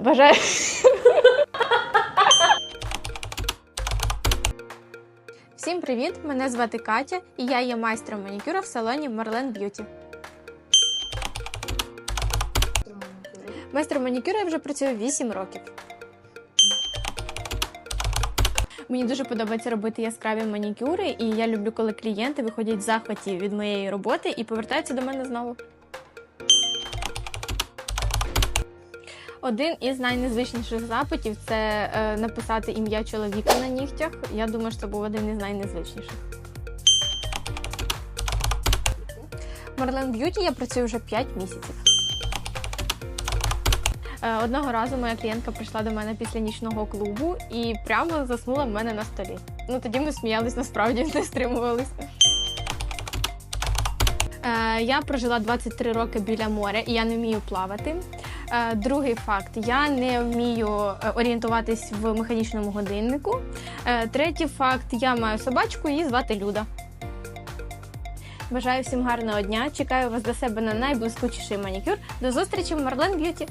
Бажаю. Всім привіт! Мене звати Катя, і я є майстром манікюра в салоні Marlen Beauty. Майстром манікюра я вже працюю 8 років. Мені дуже подобається робити яскраві манікюри, і я люблю, коли клієнти виходять в захваті від моєї роботи і повертаються до мене знову. Один із найнезвичніших запитів це е, написати ім'я чоловіка на нігтях. Я думаю, що це був один із найнезвичніших. Marlen Beauty я працюю вже 5 місяців. Е, Одного разу моя клієнтка прийшла до мене після нічного клубу і прямо заснула в мене на столі. Ну тоді ми сміялись, насправді не стримувалися. Е, Я прожила 23 роки біля моря і я не вмію плавати. Е, Другий факт: я не вмію е, орієнтуватись в механічному годиннику. Е, Третій факт: я маю собачку, її звати Люда. Бажаю всім гарного дня. Чекаю вас до себе на найблискучіший манікюр. До зустрічі в Марлен Beauty!